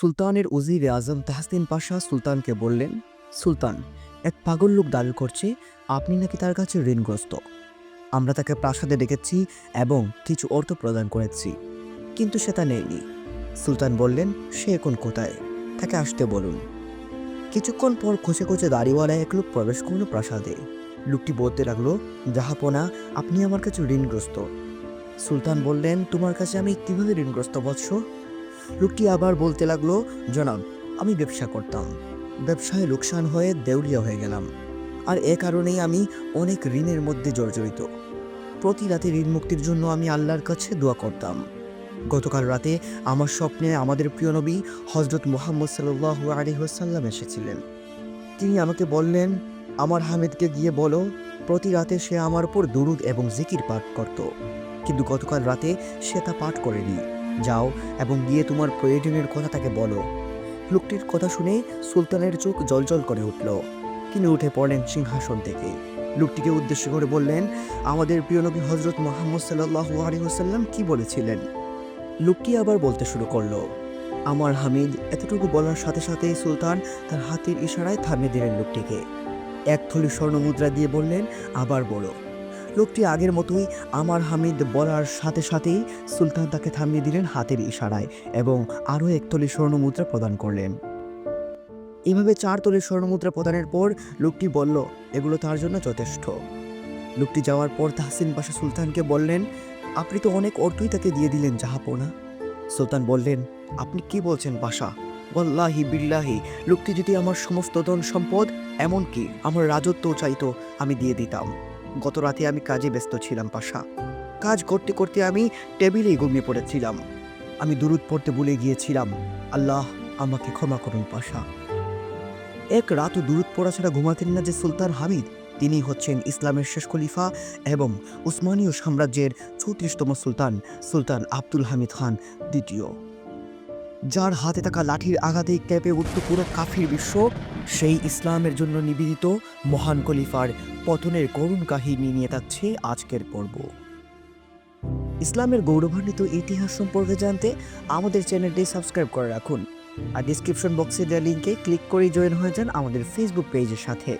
সুলতানের উজির আজম তাহসিন পাশা সুলতানকে বললেন, সুলতান, এক পাগল লোক দাবি করছে, আপনি নাকি তার কাছে ঋণগ্রস্ত। আমরা তাকে প্রাসাদে ডেকেছি এবং কিছু অর্থ প্রদান করেছি, কিন্তু সে তা নেয়নি। সুলতান বললেন, সে এখন কোথায়? তাকে আসতে বলুন। কিছুক্ষণ পর খোঁচে খোঁচে দাড়িওয়ালা এক লোক প্রবেশ করল প্রাসাদে। লোকটি বলতে লাগল, জাহাপনা, আপনি আমার কাছে ঋণগ্রস্ত। সুলতান বললেন, তোমার কাছে আমি কীভাবে ঋণগ্রস্ত বৎস? লোকটি আবার বলতে লাগল, জনাব, আমি ব্যবসা করতাম। ব্যবসায় লোকসান হয়ে দেউলিয়া হয়ে গেলাম। আর এ কারণেই আমি অনেক ঋণের মধ্যে জর্জরিত। প্রতি রাতে ঋণ মুক্তির জন্য আমি আল্লাহর কাছে দোয়া করতাম। গতকাল রাতে আমার স্বপ্নে আমাদের প্রিয় নবী হজরত মোহাম্মদ সাল্লু আলহিহাসাল্লাম এসেছিলেন। তিনি আমাকে বললেন, আমার হামিদকে গিয়ে বলো, প্রতি রাতে সে আমার উপর দুরুদ এবং জিকির পাঠ করত। কিন্তু গতকাল রাতে সে তা পাঠ করেনি। যাও এবং গিয়ে তোমার প্রয়োজনের কথা তাকে বলো। লোকটির কথা শুনে সুলতানের চোখ জলজল করে উঠল। তিনি উঠে পড়লেন সিংহাসন থেকে। লোকটিকে উদ্দেশ্য করে বললেন, আমাদের প্রিয় নবী হজরত মোহাম্মদ সাল্লাহু আলহিহাসাল্লাম কি বলেছিলেন? লোকটি আবার বলতে শুরু করল, আমার হামিদ, এতটুকু বলার সাথে সাথেই সুলতান তার হাতের ইশারায় থামিয়ে দিলেন লোকটিকে। এক থলি স্বর্ণ মুদ্রা দিয়ে বললেন, আবার বলো। লোকটি আগের মতোই আমার হামিদ বলার সাথে সাথেই সুলতান তাকে থামিয়ে দিলেন হাতের ইশারায় এবং আরও এক থলি স্বর্ণ মুদ্রা প্রদান করলেন। এভাবে চার তলের স্বর্ণমুদ্রা প্রদানের পর লোকটি বলল, এগুলো তার জন্য যথেষ্ট। লোকটি যাওয়ার পর তাহসিন পাশা সুলতানকে বললেন, আপনি তো অনেক অর্থই তাকে দিয়ে দিলেন, জাহাপনা। সুলতান বললেন, আপনি কি বলছেন বাসা বল্লাহি বিল্লাহি, লোকটি যদি আমার সমস্ত ধন সম্পদ, এমনকি আমার রাজত্বও চাইতো, আমি দিয়ে দিতাম। গত রাতে আমি কাজে ব্যস্ত ছিলাম, পাশা। কাজ করতে করতে আমি টেবিলেই ঘুমিয়ে পড়েছিলাম। আমি দূরত পড়তে ভুলে গিয়েছিলাম। আল্লাহ আমাকে ক্ষমা করুন, পাশা। এক রাতও দূরত পড়া ছাড়া ঘুমাতেন না যে সুলতান হামিদ। তিনি হচ্ছেন ইসলামের শেষ খলিফা এবং উসমানীয় সাম্রাজ্যের চৌত্রিশতম সুলতান সুলতান আব্দুল হামিদ খান দ্বিতীয়। যার হাতে থাকা লাঠির আঘাতেই কেঁপে উঠত পুরো কাফির বিশ্ব, সেই ইসলামের জন্য নিবেদিত মহান খলিফার পতনের করুণ কাহিনী নিয়ে থাকছে আজকের পর্ব। ইসলামের গৌরবান্বিত ইতিহাস সম্পর্কে জানতে আমাদের চ্যানেলটি সাবস্ক্রাইব করে রাখুন। আর ডিসক্রিপশন বক্সে দেওয়া লিঙ্কে ক্লিক করে জয়েন হয়ে যান আমাদের ফেসবুক পেজের সাথে।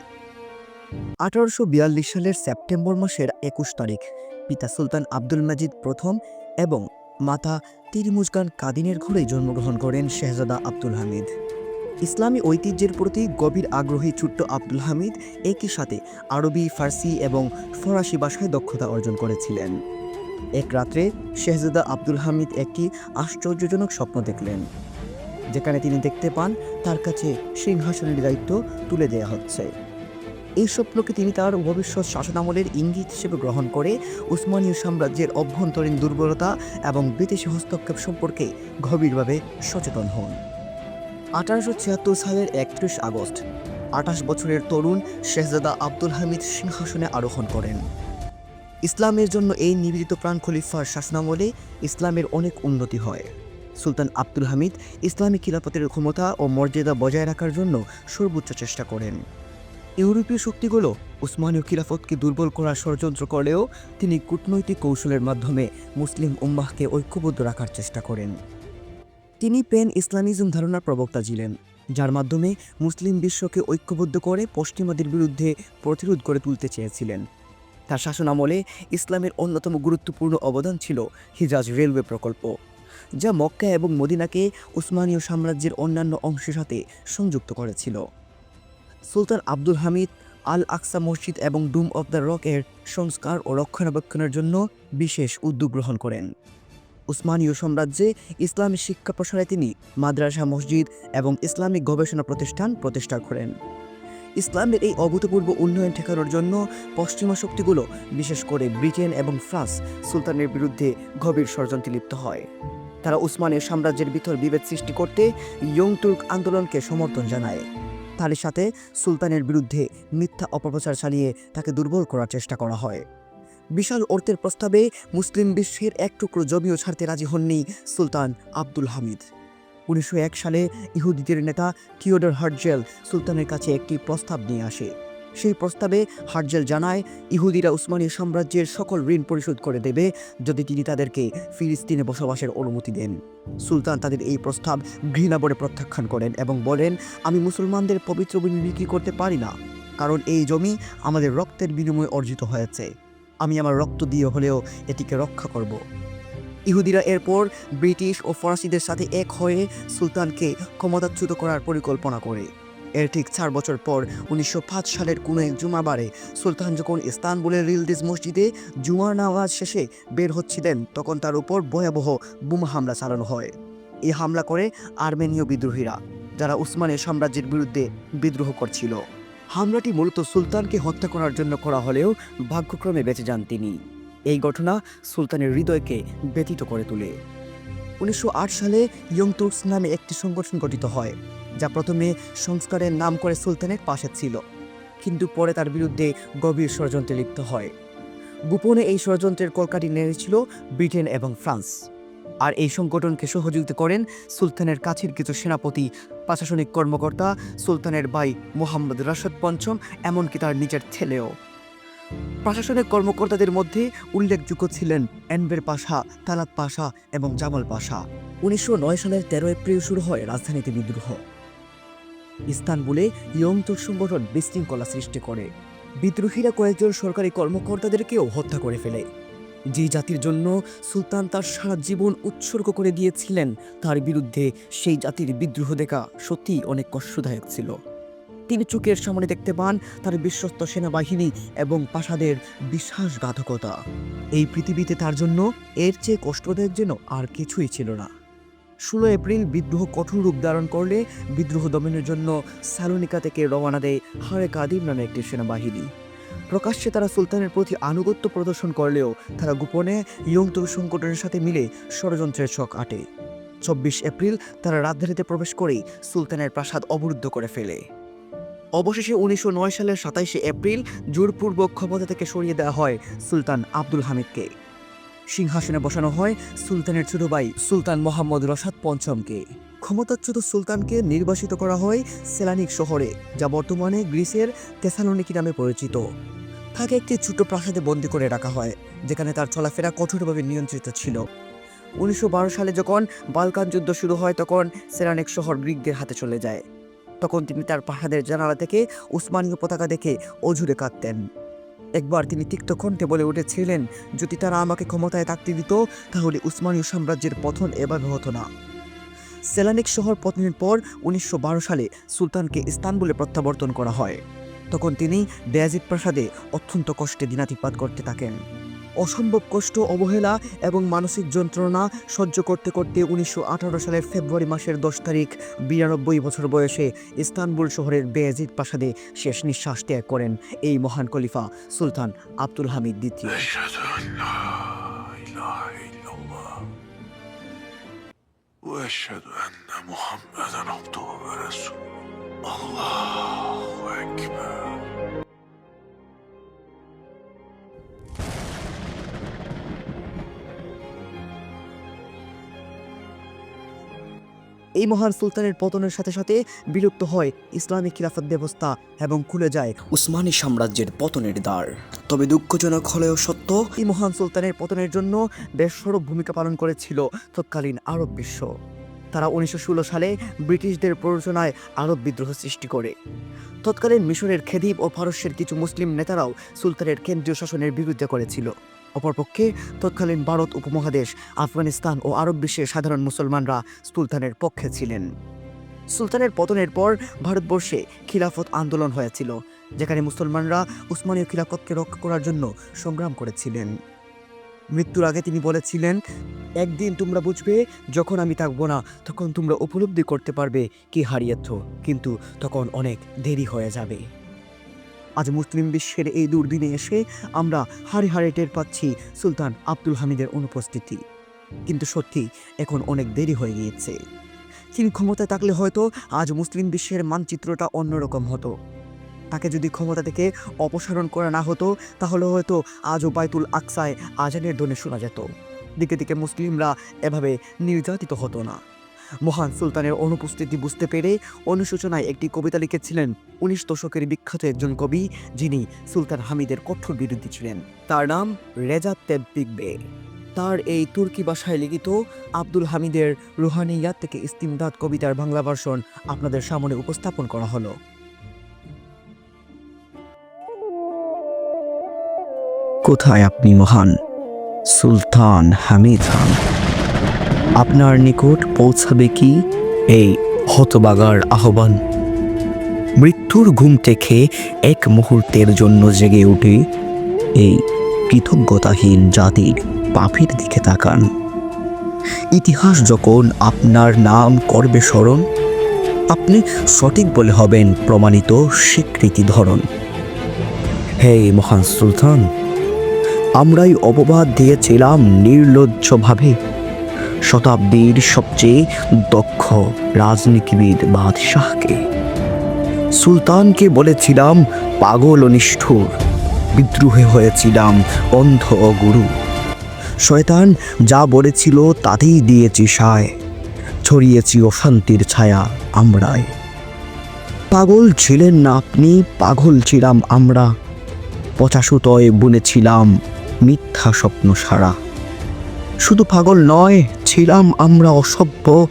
আঠারোশো বিয়াল্লিশ সালের সেপ্টেম্বর মাসের একুশ তারিখ, পিতা সুলতান আব্দুল মাজিদ প্রথম এবং মাতা তিরমুজগান কাদিনের ঘরে জন্মগ্রহণ করেন শেহজাদা আব্দুল হামিদ। ইসলামী ঐতিহ্যের প্রতি গভীর আগ্রহী ছোট্ট আব্দুল হামিদ একই সাথে আরবি, ফার্সি এবং ফরাসি ভাষায় দক্ষতা অর্জন করেছিলেন। এক রাত্রে শেহজাদা আব্দুল হামিদ একটি আশ্চর্যজনক স্বপ্ন দেখলেন, যেখানে তিনি দেখতে পান তার কাছে সিংহাসনের দায়িত্ব তুলে দেওয়া হচ্ছে। এই স্বপ্নকে তিনি তার ভবিষ্যৎ শাসনামলের ইঙ্গিত হিসেবে গ্রহণ করে উসমানীয় সাম্রাজ্যের অভ্যন্তরীণ দুর্বলতা এবং বিদেশি হস্তক্ষেপ সম্পর্কে গভীরভাবে সচেতন হন। আঠারোশো ছিয়াত্তর সালের একত্রিশ আগস্ট, আঠাশ বছরের তরুণ শেহজাদা আব্দুল হামিদ সিংহাসনে আরোহণ করেন। ইসলামের জন্য এই নিবেদিত প্রাণ খলিফার শাসনামলে ইসলামের অনেক উন্নতি হয়। সুলতান আব্দুল হামিদ ইসলামী খিলাফতের ক্ষমতা ও মর্যাদা বজায় রাখার জন্য সর্বোচ্চ চেষ্টা করেন। ইউরোপীয় শক্তিগুলো উসমানীয় খিলাফতকে দুর্বল করার ষড়যন্ত্র করলেও তিনি কূটনৈতিক কৌশলের মাধ্যমে মুসলিম উম্মাহকে ঐক্যবদ্ধ রাখার চেষ্টা করেন। তিনি পেন ইসলামিজম ধারণার প্রবক্তা ছিলেন, যার মাধ্যমে মুসলিম বিশ্বকে ঐক্যবদ্ধ করে পশ্চিমাদের বিরুদ্ধে প্রতিরোধ করে তুলতে চেয়েছিলেন। তার শাসনামলে ইসলামের অন্যতম গুরুত্বপূর্ণ অবদান ছিল হিজাজ রেলওয়ে প্রকল্প, যা মক্কা এবং মদিনাকে উসমানীয় সাম্রাজ্যের অন্যান্য অংশের সাথে সংযুক্ত করেছিল। সুলতান আব্দুল হামিদ, আল আকসা মসজিদ এবং ডুম অব দ্য রক এর সংস্কার ও রক্ষণাবেক্ষণের জন্য বিশেষ উদ্যোগ গ্রহণ করেন। উসমানীয় সাম্রাজ্যে ইসলামী শিক্ষা প্রসারে তিনি মাদ্রাসা মসজিদ এবং ইসলামিক গবেষণা প্রতিষ্ঠান প্রতিষ্ঠা করেন। ইসলামের এই অভূতপূর্ব উন্নয়ন ঠেকানোর জন্য পশ্চিমা শক্তিগুলো, বিশেষ করে ব্রিটেন এবং ফ্রান্স, সুলতানের বিরুদ্ধে গভীর ষড়যন্ত্রে লিপ্ত হয়। তারা উসমানের সাম্রাজ্যের ভিতর বিভেদ সৃষ্টি করতে ইয়ং তুর্ক আন্দোলনকে সমর্থন জানায়। তার সাথে সুলতানের বিরুদ্ধে মিথ্যা অপপ্রচার চালিয়ে তাকে দুর্বল করার চেষ্টা করা হয়। বিশাল অর্থের প্রস্তাবে মুসলিম বিশ্বের এক টুকরো জমিও ছাড়তে রাজি হননি সুলতান আব্দুল হামিদ। উনিশশো এক সালে ইহুদিদের নেতা থিওডর হার্জেল সুলতানের কাছে একটি প্রস্তাব নিয়ে আসে। সেই প্রস্তাবে হার্জেল জানায়, ইহুদিরা উসমানী সাম্রাজ্যের সকল ঋণ পরিশোধ করে দেবে যদি তিনি তাদেরকে ফিলিস্তিনে বসবাসের অনুমতি দেন। সুলতান তাদের এই প্রস্তাব ঘৃণা বলে প্রত্যাখ্যান করেন এবং বলেন, আমি মুসলমানদের পবিত্র ভূমি বিক্রি করতে পারি না, কারণ এই জমি আমাদের রক্তের বিনিময়ে অর্জিত হয়েছে। আমি আমার রক্ত দিয়ে হলেও এটিকে রক্ষা করব। ইহুদিরা এরপর ব্রিটিশ ও ফরাসিদের সাথে এক হয়ে সুলতানকে ক্ষমতাচ্যুত করার পরিকল্পনা করে। এর ঠিক চার বছর পর উনিশশো পাঁচ সালের কোনো এক জুমাবারে সুলতান যখন ইস্তানবুলের রিলদিস মসজিদে জুমার নামাজ শেষে বের হচ্ছিলেন, তখন তার উপর ভয়াবহ বোমা হামলা চালানো হয়। এই হামলা করে আর্মেনীয় বিদ্রোহীরা, যারা উসমানের সাম্রাজ্যের বিরুদ্ধে বিদ্রোহ করছিল। হামলাটি মূলত সুলতানকে হত্যা করার জন্য করা হলেও ভাগ্যক্রমে বেঁচে যান তিনি। এই ঘটনা সুলতানের হৃদয়কে ব্যতীত করে তোলে। উনিশশো আট সালে ইয়ং তুর্কস নামে একটি সংগঠন গঠিত হয়। যা প্রথমে সংস্কারের নাম করে সুলতানের পাশে ছিল, কিন্তু পরে তার বিরুদ্ধে গভীর ষড়যন্ত্রে লিপ্ত হয়। গোপনে এই ষড়যন্ত্রের কলকাটি নেড়েছিল ব্রিটেন এবং ফ্রান্স। আর এই সংগঠনকে সহযোগিতা করেন সুলতানের কাছের কিছু সেনাপতি, প্রশাসনিক কর্মকর্তা সুলতানের ভাই মোহাম্মদ রাশদ পঞ্চম, এমনকি তার নিজের ছেলেও। প্রশাসনিক কর্মকর্তাদের মধ্যে উল্লেখযোগ্য ছিলেন এনবের পাশা, তালাত পাশা এবং জামাল পাশা। উনিশশো নয় সালের তেরো এপ্রিল শুরু হয় রাজধানীতে বিদ্রোহ। ইস্তানবুলে ইয়ংতুর সংগঠন বিশৃঙ্খলা সৃষ্টি করে। বিদ্রোহীরা কয়েকজন সরকারি কর্মকর্তাদেরকেও হত্যা করে ফেলে। যে জাতির জন্য সুলতান তার সারা জীবন উৎসর্গ করে দিয়েছিলেন, তার বিরুদ্ধে সেই জাতির বিদ্রোহ দেখা সত্যিই অনেক কষ্টদায়ক ছিল। তিনি চোখের সামনে দেখতে পান তার বিশ্বস্ত সেনাবাহিনী এবং পাশাদের বিশ্বাসঘাতকতা। এই পৃথিবীতে তার জন্য এর চেয়ে কষ্টদায়ক যেন আর কিছুই ছিল না। ষোলো এপ্রিল বিদ্রোহ কঠোর রূপ ধারণ করলে বিদ্রোহ দমনের জন্য সালোনিকা থেকে রওনা দেয় হারে কাদির নামে একটি সেনাবাহিনী। প্রকাশ্যে তারা সুলতানের প্রতি আনুগত্য প্রদর্শন করলেও তারা গোপনে ইয়ংতুর সংকটের সাথে মিলে ষড়যন্ত্রের ছক আটে। চব্বিশ এপ্রিল তারা রাজধানীতে প্রবেশ করেই সুলতানের প্রাসাদ অবরুদ্ধ করে ফেলে। অবশেষে উনিশশো নয় সালের সাতাইশে এপ্রিল জোরপূর্বক ক্ষমতা থেকে সরিয়ে দেওয়া হয় সুলতান আব্দুল হামিদকে। সিংহাসনে বসানো হয় সুলতানের ছোট ভাই সুলতান মোহাম্মদ রসাদ পঞ্চমকে। ক্ষমতাচ্যুত সুলতানকে নির্বাসিত করা হয় সেলানিক শহরে, যা বর্তমানে গ্রিসের তেসালোনিকি নামে পরিচিত। তাকে একটি ছোট প্রাসাদে বন্দি করে রাখা হয়, যেখানে তার চলাফেরা কঠোরভাবে নিয়ন্ত্রিত ছিল। উনিশশো বারো সালে যখন বালকান যুদ্ধ শুরু হয়, তখন সেরানিক শহর গ্রিকদের হাতে চলে যায়। তখন তিনি তার প্রাসাদের জানালা থেকে উসমানীয় পতাকা দেখে অঝুরে কাঁদতেন। একবার তিনি তিক্ত কণ্ঠে বলে উঠেছিলেন, যদি তারা আমাকে ক্ষমতায় থাকতে দিত, তাহলে উসমানীয় সাম্রাজ্যের পথন এভাবে হতো না। সেলানিক শহর পতনের পর উনিশশো বারো সালে সুলতানকে ইস্তানবুলে প্রত্যাবর্তন করা হয়। তখন তিনি বেয়াজিদ প্রাসাদে অত্যন্ত কষ্টে দিনাতিপাত করতে থাকেন। অসম্ভব কষ্ট অবহেলা এবং মানসিক যন্ত্রণা সহ্য করতে করতে উনিশশো সালের ফেব্রুয়ারি মাসের দশ তারিখ বিরানব্বই বছর বয়সে ইস্তানবুল শহরের বেয়াজিদ প্রাসাদে শেষ নিঃশ্বাস ত্যাগ করেন এই মহান খলিফা সুলতান আব্দুল হামিদ দ্বিতীয় أشهد أن لا إله إلا الله وأشهد أن محمدا عبده ورسوله الله أكبر এই মহান সুলতানের পতনের সাথে সাথে বিলুপ্ত হয় ইসলামী খিলাফত ব্যবস্থা এবং খুলে যায় উসমানী সাম্রাজ্যের পতনের দ্বার। তবে দুঃখজনক হলেও সত্য এই মহান সুলতানের পতনের জন্য বেসরব ভূমিকা পালন করেছিল তৎকালীন আরব বিশ্ব। তারা উনিশশো ষোলো সালে ব্রিটিশদের প্ররোচনায় আরব বিদ্রোহ সৃষ্টি করে। তৎকালীন মিশরের খেদিব ও ফারস্যের কিছু মুসলিম নেতারাও সুলতানের কেন্দ্রীয় শাসনের বিরুদ্ধে করেছিল। অপরপক্ষে তৎকালীন ভারত উপমহাদেশ, আফগানিস্তান ও আরব বিশ্বের সাধারণ মুসলমানরা সুলতানের পক্ষে ছিলেন। সুলতানের পতনের পর ভারতবর্ষে খিলাফত আন্দোলন হয়েছিল, যেখানে মুসলমানরা উসমানীয় খিলাফতকে রক্ষা করার জন্য সংগ্রাম করেছিলেন। মৃত্যুর আগে তিনি বলেছিলেন, একদিন তোমরা বুঝবে, যখন আমি থাকব না, তখন তোমরা উপলব্ধি করতে পারবে কি হারিয়েছ, কিন্তু তখন অনেক দেরি হয়ে যাবে। আজ মুসলিম বিশ্বের এই দুর্দিনে এসে আমরা হারে হারে টের পাচ্ছি সুলতান আব্দুল হামিদের অনুপস্থিতি। কিন্তু সত্যি, এখন অনেক দেরি হয়ে গিয়েছে। তিনি ক্ষমতায় থাকলে হয়তো আজ মুসলিম বিশ্বের মানচিত্রটা অন্যরকম হতো। তাকে যদি ক্ষমতা থেকে অপসারণ করা না হতো, তাহলে হয়তো আজও বাইতুল আকসায় আজানের ধ্বনি শোনা যেত। দিকে দিকে মুসলিমরা এভাবে নির্যাতিত হতো না। মহান সুলতানের অনুপস্থিতি বুঝতে পেরে অনুশোচনায় একটি কবিতা লিখেছিলেন উনিশ দশকের বিখ্যাত একজন কবি যিনি সুলতান হামিদের কঠোর বিরোধী ছিলেন। তার নাম রেজা তেব্বিক বে। তার এই তুর্কি ভাষায় লিখিত আব্দুল হামিদের রুহানিয়াত থেকে ইস্তিমদাদ কবিতার বাংলা ভার্সন আপনাদের সামনে উপস্থাপন করা হলো। কোথায় আপনি মহান সুলতান হামিদ খান? আপনার নিকট পৌঁছাবে কি? এই হতবাগার আহ্বান। মৃত্যুর ঘুম থেকে এক মুহূর্তের জন্য জেগে উঠে এই কৃতজ্ঞতাহীন জাতির পাপির দিকে তাকান। ইতিহাস যখন আপনার নাম করবে স্মরণ, আপনি সঠিক বলে হবেন প্রমাণিত স্বীকৃতি ধরন। হে মহান সুলতান, আমরাই অপবাদ দিয়েছিলাম নির্লজ্জভাবে। শতাব্দীর সবচেয়ে দক্ষ রাজনীতিবিদ বাদশাহকে। সুলতানকে বলেছিলাম, পাগল ও নিষ্ঠুর, বিদ্রোহে হয়েছিলাম অন্ধ ও গুরু। শয়তান যা বলেছিল তাতেই দিয়েছি সায়, ছড়িয়েছি অশান্তির ছায়া আমরাই পাগল ছিলেন না আপনি, পাগল ছিলাম আমরা। পচাশুতয় বুনেছিলাম মিথ্যা স্বপ্ন সারা শুধু পাগল নয়, ছিলাম আমরা অসভ্য।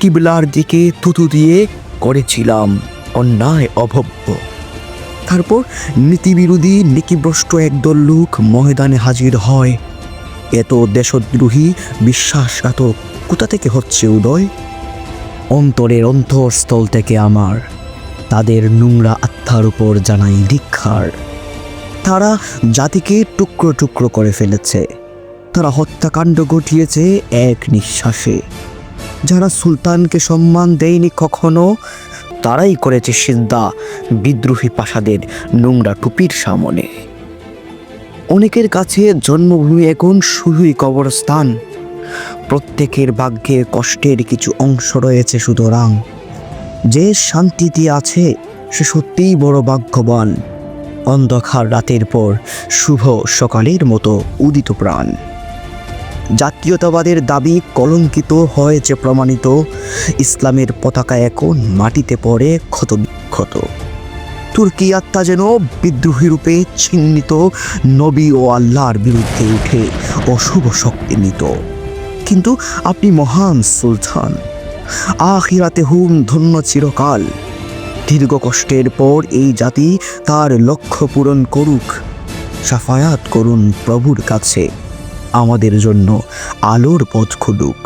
কিবলার দিকে থুতু দিয়ে করেছিলাম অন্যায় অভব্য। তারপর নীতিবিরোধী নিকিভ্রষ্ট একদল লোক ময়দানে হাজির হয়। এত দেশদ্রোহী বিশ্বাসঘাতক কোথা থেকে হচ্ছে উদয়? অন্তরের অন্তঃস্থল থেকে আমার, তাদের নোংরা আত্মার উপর জানাই দীক্ষার তারা জাতিকে টুকরো টুকরো করে ফেলেছে। তারা হত্যাকাণ্ড ঘটিয়েছে এক নিঃশ্বাসে। যারা সুলতানকে সম্মান দেয়নি কখনো, তারাই করেছে সিদ্ধা বিদ্রোহী পাশাদের নোংরা টুপির সামনে। অনেকের কাছে জন্মভূমি এখন শুধুই কবরস্থান। প্রত্যেকের ভাগ্যে কষ্টের কিছু অংশ রয়েছে সুতরাং। যে শান্তিতে আছে, সে সত্যিই বড় ভাগ্যবান। অন্ধকার রাতের পর শুভ সকালের মতো উদিত প্রাণ। জাতীয়তাবাদের দাবি কলঙ্কিত হয়েছে প্রমাণিত। ইসলামের পতাকা এখন মাটিতে পড়ে ক্ষত বিক্ষত তুর্কি আত্মা যেন বিদ্রোহী রূপে চিহ্নিত নবী ও আল্লাহর বিরুদ্ধে উঠে অশুভ শক্তি নিত। কিন্তু আপনি মহান সুলতান। আখিরাতে হুম ধন্য চিরকাল। দীর্ঘ কষ্টের পর এই জাতি তার লক্ষ্য পূরণ করুক। সাফায়াত করুন প্রভুর কাছে। আমাদের জন্য আলোর পথ খুলুক।